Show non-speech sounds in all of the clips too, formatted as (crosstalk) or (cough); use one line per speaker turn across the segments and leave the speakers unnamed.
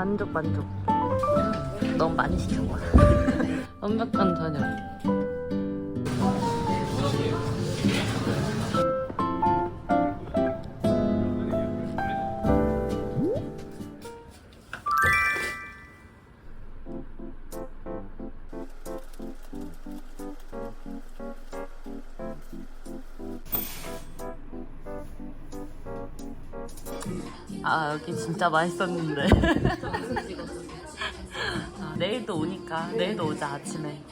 만족 만족. 너무 많이 거야. 완벽한 저녁. 아 여기 진짜 맛있었는데. (laughs) 아, 내일도 오니까 내일도 오자 아침에.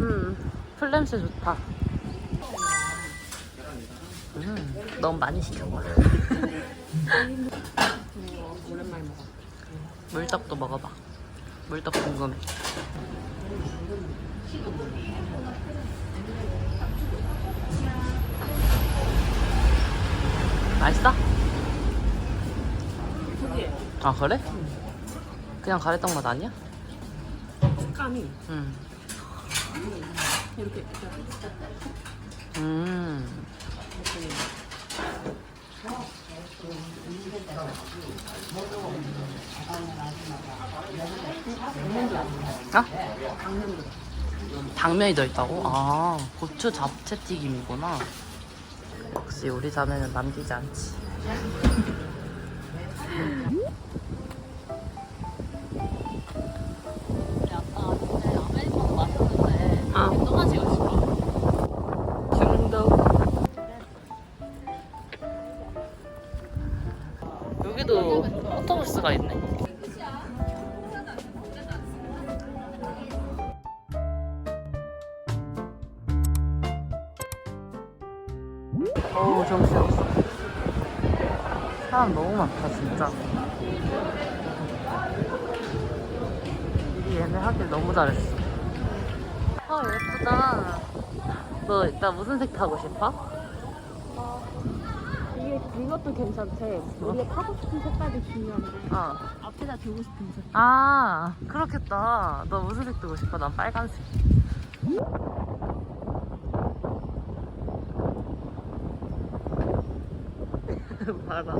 음 풀냄새 좋다. 음 너무 많이 거야
오랜만에 먹어.
물떡도 먹어봐. 물떡 궁금해. 맛있어? 아 그래? 그냥 가래떡 맛 아니야?
식감이
응.
이렇게
음. 아? 당면이 들어있다고? 아, 고추 잡채 튀김이구나. 역시 우리 자매는 남기지 않지. 어우 정신없어. 사람 너무 많다 진짜. 이 얘네 하길 너무 잘했어. 아 예쁘다. 너 이따 무슨 색 타고 싶어?
이게 이것도 괜찮대. 우리가 타고 싶은 색깔이 중요한데
어.
앞에다 두고 싶은 색.
아 그렇겠다 너 무슨 색 두고 싶어? 난 빨간색 봐라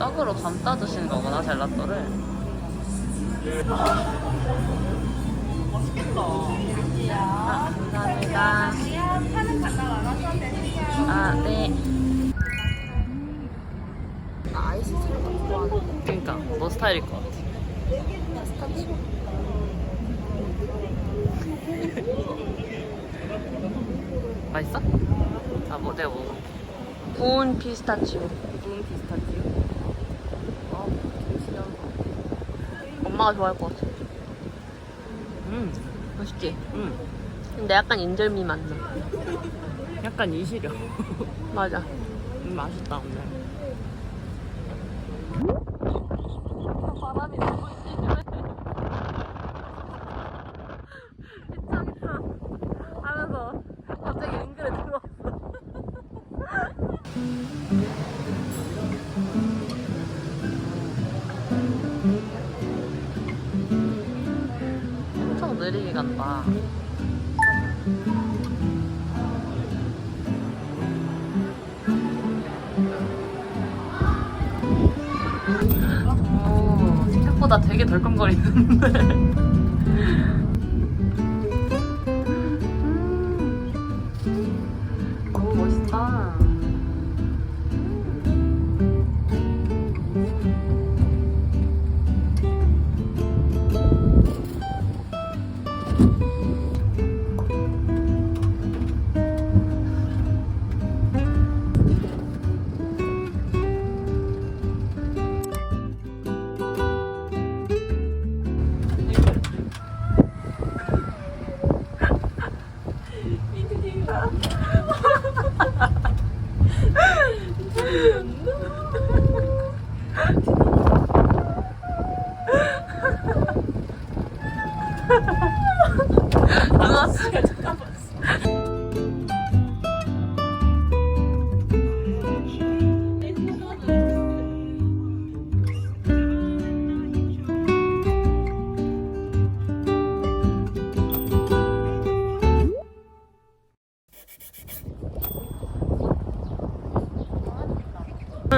떡으로 감싸 주시는 거구나 젤라또를 아, 감사합니다
파는 갔다 되세요.
아네
나 아이스 체험 좋아하는
그니까 너 스타일일 것 같아
피스타치오.
맛있어? 아, 뭐, 내가 먹어. 구운 피스타치오.
구운 피스타치오.
어, 엄마가 좋아할 것 같아. 음, 맛있지?
응.
근데 약간 인절미 맛 나.
약간 이시려.
맞아.
음, 맛있다 오늘.
바람이 생각보다 되게 덜컹거리는데.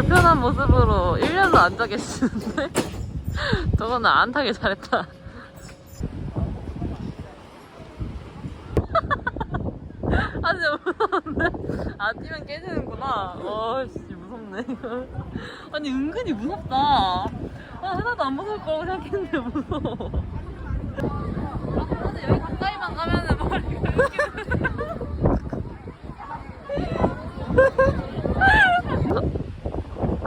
불편한 모습으로 1년도 앉아 계시는데 저거는 안 타길 잘했다. (laughs) 아 진짜 무서운데? 아 뛰면 깨지는구나. 와씨 무섭네 이거. 아니 은근히 무섭다. 아 하나도 안 무서울 거라고 생각했는데 무서워. 아 근데 여기 가까이만 가면은 머리가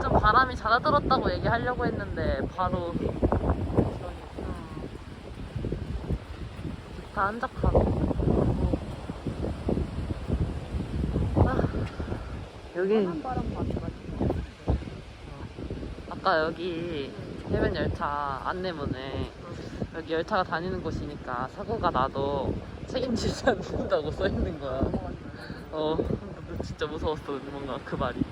좀 바람이 잦아들었다고 얘기 하려고 했는데 바로 음. 좋다 한적하고 아, 여기
맞아가지고.
아까 여기 해변 열차 안내문에 여기 열차가 다니는 곳이니까 사고가 나도 책임지지 않는다고 써 있는 거야. 어, 진짜 무서웠어 뭔가 그 말이.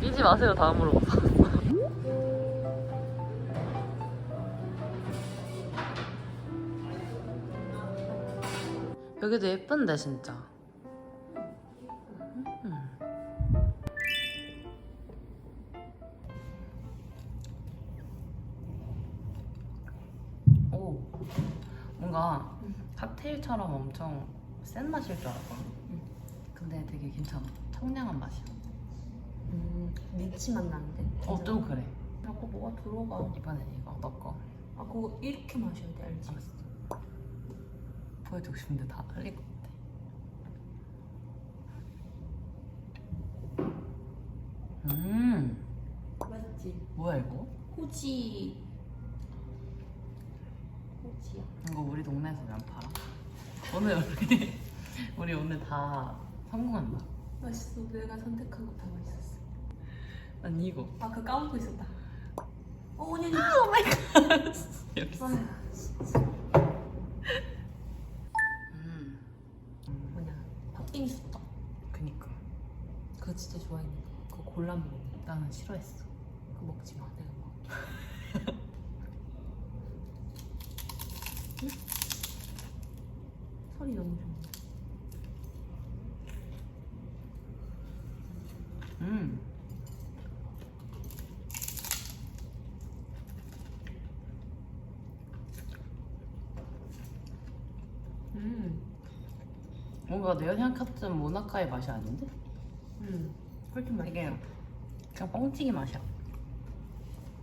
뛰지 마세요 다음으로 무서웠어. 여기도 예쁜데 진짜. 음. 오, 뭔가 칵테일처럼 엄청 센 맛일 줄 알았거든. 근데 되게 괜찮아. 청량한 맛이야.
음, 리치 맛 나는데.
어, 좀 그래.
자꾸 뭐가 들어가.
이번엔 이거 너 거.
아, 그거 이렇게 마셔야 돼, 알지?
보여주고 싶은데 다 흘릴 것 같아. 음,
맞지?
뭐야 이거?
호지. 호지야.
이거 우리 동네에서 왜 안 팔아? 오늘 우리 (laughs) 우리 오늘 다 성공한다.
맛있어. 내가 선택한 거 다 맛있었어.
난 이거.
아, 그 까먹고 있었다. 어, 언니.
오 마이 갓. 여기 있어.
아휴,
음,
뭐냐. 팥빙 수떡.
그니까
그거 진짜 좋아했는데. 그거 골라 먹었는데.
나는 싫어했어.
그거 먹지 마. 내가 먹을게. (laughs) 응? 설이 너무 좋네.
음.
음.
뭔가 내가 생각했던 모나카의 맛이 아닌데?
음. 꿀팁 맛.
이게 그냥 뻥튀기 맛이야.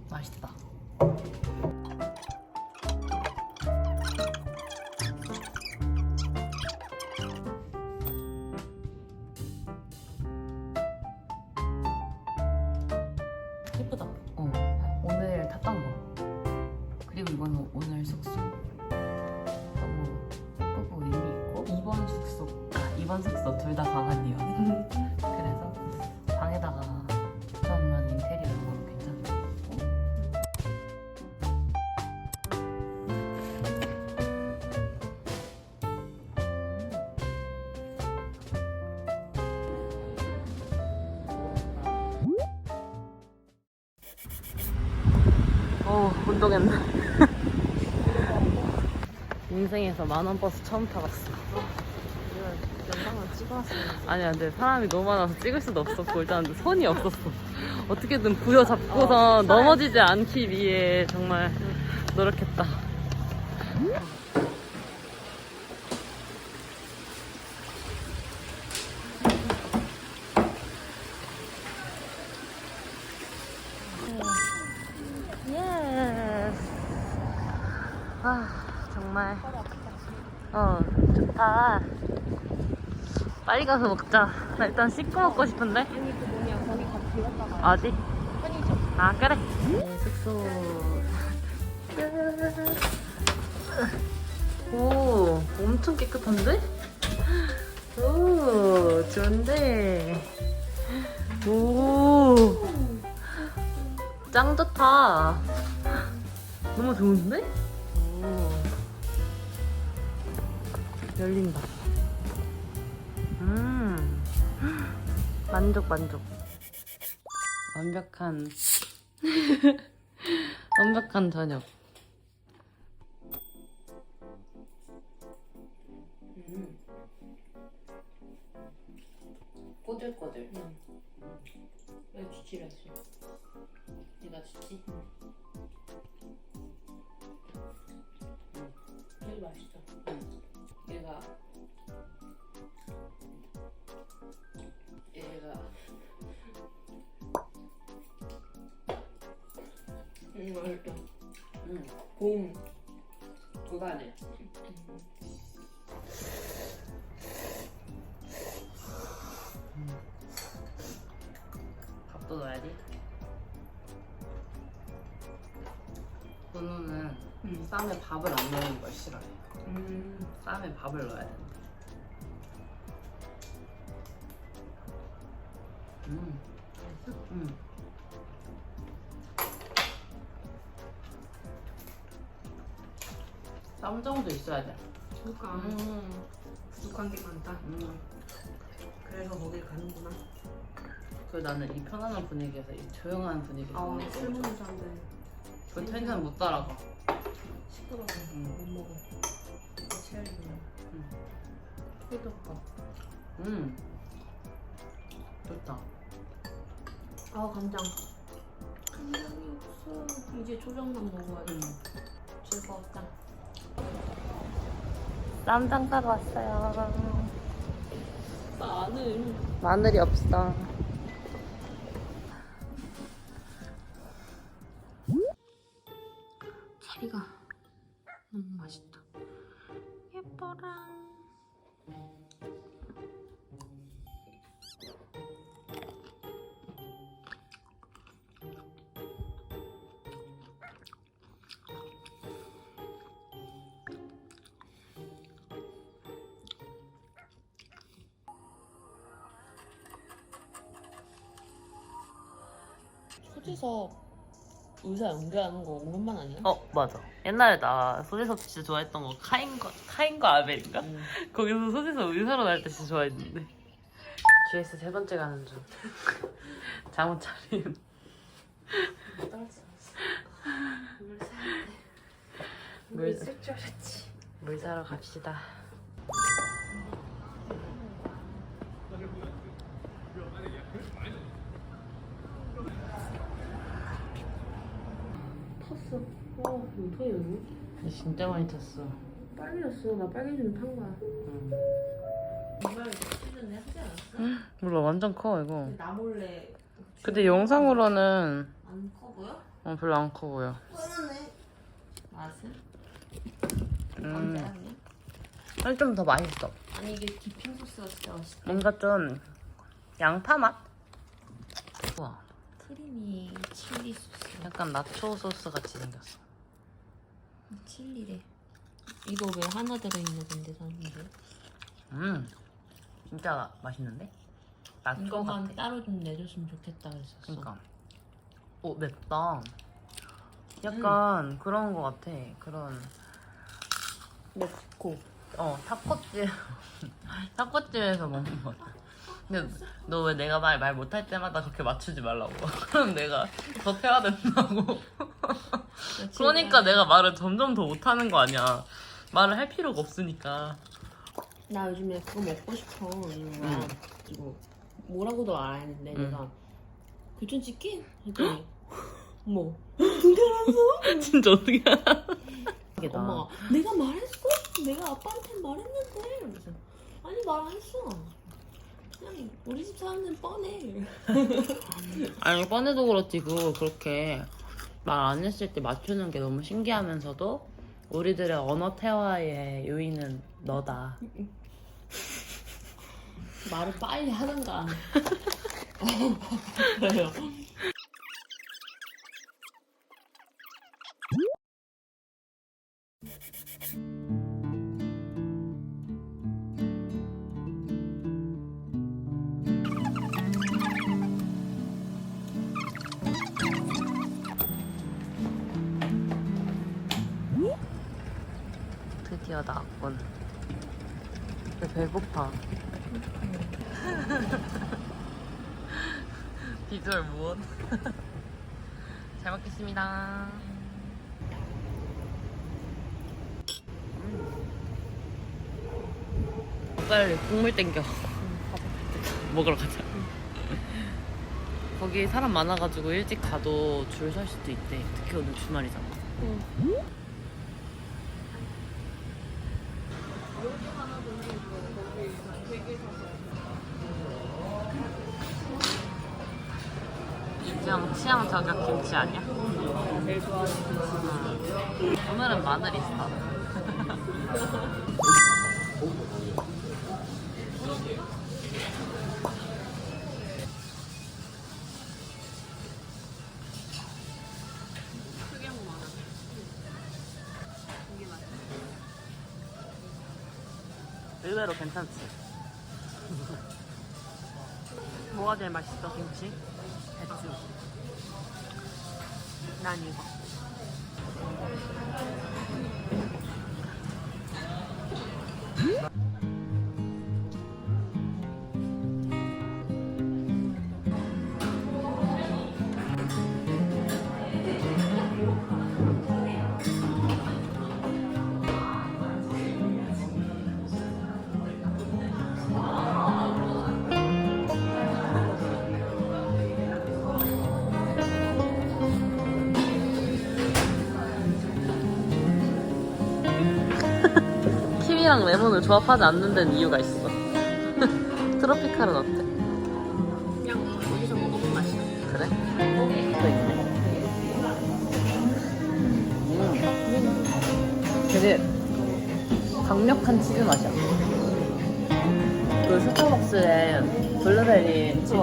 맛있다. 어, 운동했네. (laughs) 인생에서 만원 버스 처음 타봤어.
영상을 찍어왔으면
아니야, 근데 사람이 너무 많아서 찍을 수도 없었고, 일단 손이 없었어. 어떻게든 부여잡고서 넘어지지 않기 위해 정말 노력했다. 예스. 아, 정말. 어, 좋다. 빨리 가서 먹자. 나 일단 씻고 먹고 싶은데.
아니 그 뭐냐 거기 가 들렸다가
어디?
편의점
아, 그래. 네, 숙소. 오, 엄청 깨끗한데? 오, 좋은데. 오, 짱 좋다. 너무 좋은데? 오, 열린다. 만족, 만족. 완벽한 (laughs) 완벽한 저녁. 꼬들꼬들.
왜? 되게 맛있다.
얘가 얘가
음, 맛있다.
응
봄.
그거네 밥도 넣어야지 은우는
음.
쌈에 밥을 안 넣는 걸 싫어해
음.
쌈에 밥을 넣어야 된대 음. 음. 쌈 정도 있어야 돼.
그러니까
음.
부족한 게 많다.
음.
그래서 거길 가는구나.
그 나는 이 편안한 분위기에서 이 조용한 분위기에서
아, 거술 먹는 사람들
그 텐션 못 따라가.
시끄러워.
음.
못 먹어. 체할이 그냥.
음.
회도 없고.
음. 좋다.
아, 간장. 간장이 없어. 이제 초장만 먹어야 돼.
음.
즐거웠다.
쌈장 사러 왔어요.
마늘.
마늘이 없어.
소지섭 의사 연기하는 거 오랜만 아니야?
어 맞아. 옛날에 나 소지섭 진짜 좋아했던 거 카인과 카인과 아벨인가?
응.
거기서 소지섭 의사로 나올 때 진짜 좋아했는데. GS 세 번째 가는 중. 잠옷 차림.
물 사야 돼.
물-
물쓸줄 알았지.
물 사러 갑시다.
탔어. 어, 어떻게 여기?
근데 진짜 많이 탔어.
빨개졌어. 나 빨개지면 탄 거야.
응.
이발 시즌에 하지 않았어?
몰라 완전 커 이거.
나 몰래.
근데 영상으로는
안 커 보여?
어, 별로 안 커 보여.
그러네. 맛은?
음.
언제였니?
아니 좀 더 맛있어.
아니 이게 디핑 소스가 진짜 맛있다.
뭔가 좀 양파 맛? 우와.
크리미 칠리 소스.
약간 나초 소스 같이 생겼어.
칠리래. 이거 왜 하나 들어있는 건데 샀는데?
음, 진짜 맛있는데? 나초
이거만
같아.
따로 좀 내줬으면 좋겠다 그랬었어.
그러니까. 오 맵다. 약간
음.
그런 거 같아. 그런
맵고.
어 타코집 (laughs) 타코집에서 먹는 거 같아. 근데 너 왜 내가 말 말 못할 때마다 그렇게 맞추지 말라고. (laughs) 그럼 내가 더 패야 된다고. (laughs) 그러니까 내가 말을 점점 더 못하는 거 아니야. 말을 할 필요가 없으니까.
나 요즘에 그거 먹고 싶어. 이거
응.
이거 뭐라고도 알아 했는데
응.
내가 교촌 치킨 했더니 뭐
진짜 어떻게 알아?
엄마가 내가 말했어? 내가 아빠한테 말했는데 그래서 아니 말 안 했어. 그냥 우리 집 사람들은 뻔해. (laughs)
아니 뻔해도 그렇지 그 그렇게 말 안 했을 때 맞추는 게 너무 신기하면서도 우리들의 언어 태화의 요인은 너다.
말을 빨리 하든가. (laughs) (laughs) 그래요.
드디어 나왔군. 근데 배고파. (laughs) 비주얼 무엇? (laughs) 잘 먹겠습니다. 빨리 국물 땡겨. (laughs) 먹으러 가자. 거기 사람 많아가지고 일찍 가도 줄 설 수도 있대. 특히 오늘 주말이잖아. 이정 취향 저격 김치 아니야? 오늘은 마늘 있어. (laughs)
뭐가 제일 맛있어 김치?
배추.
난 이거
키위랑 레몬을 조합하지 않는 데는 이유가 있어. (laughs) 트로피칼은 어때?
그냥 여기서 먹어본 맛이야
그래? 또 있네. 음. 되게 강력한 치즈 맛이야. 그 스타벅스에 블루베리 치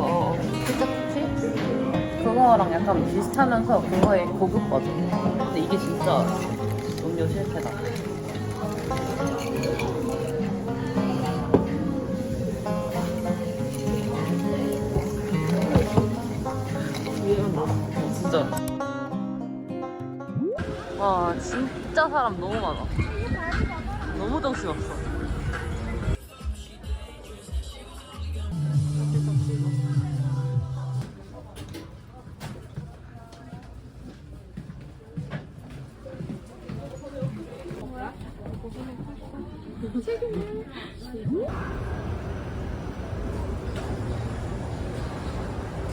피자치? 그거랑 약간 비슷하면서 그거의 고급 버전. 근데 이게 진짜 음료 실패다. 진짜 사람 너무 많아. 너무 정신없어.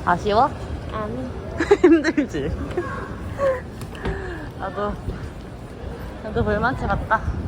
아쉬워?
아니 (laughs)
힘들지? 나도, 나도 볼만치 같다.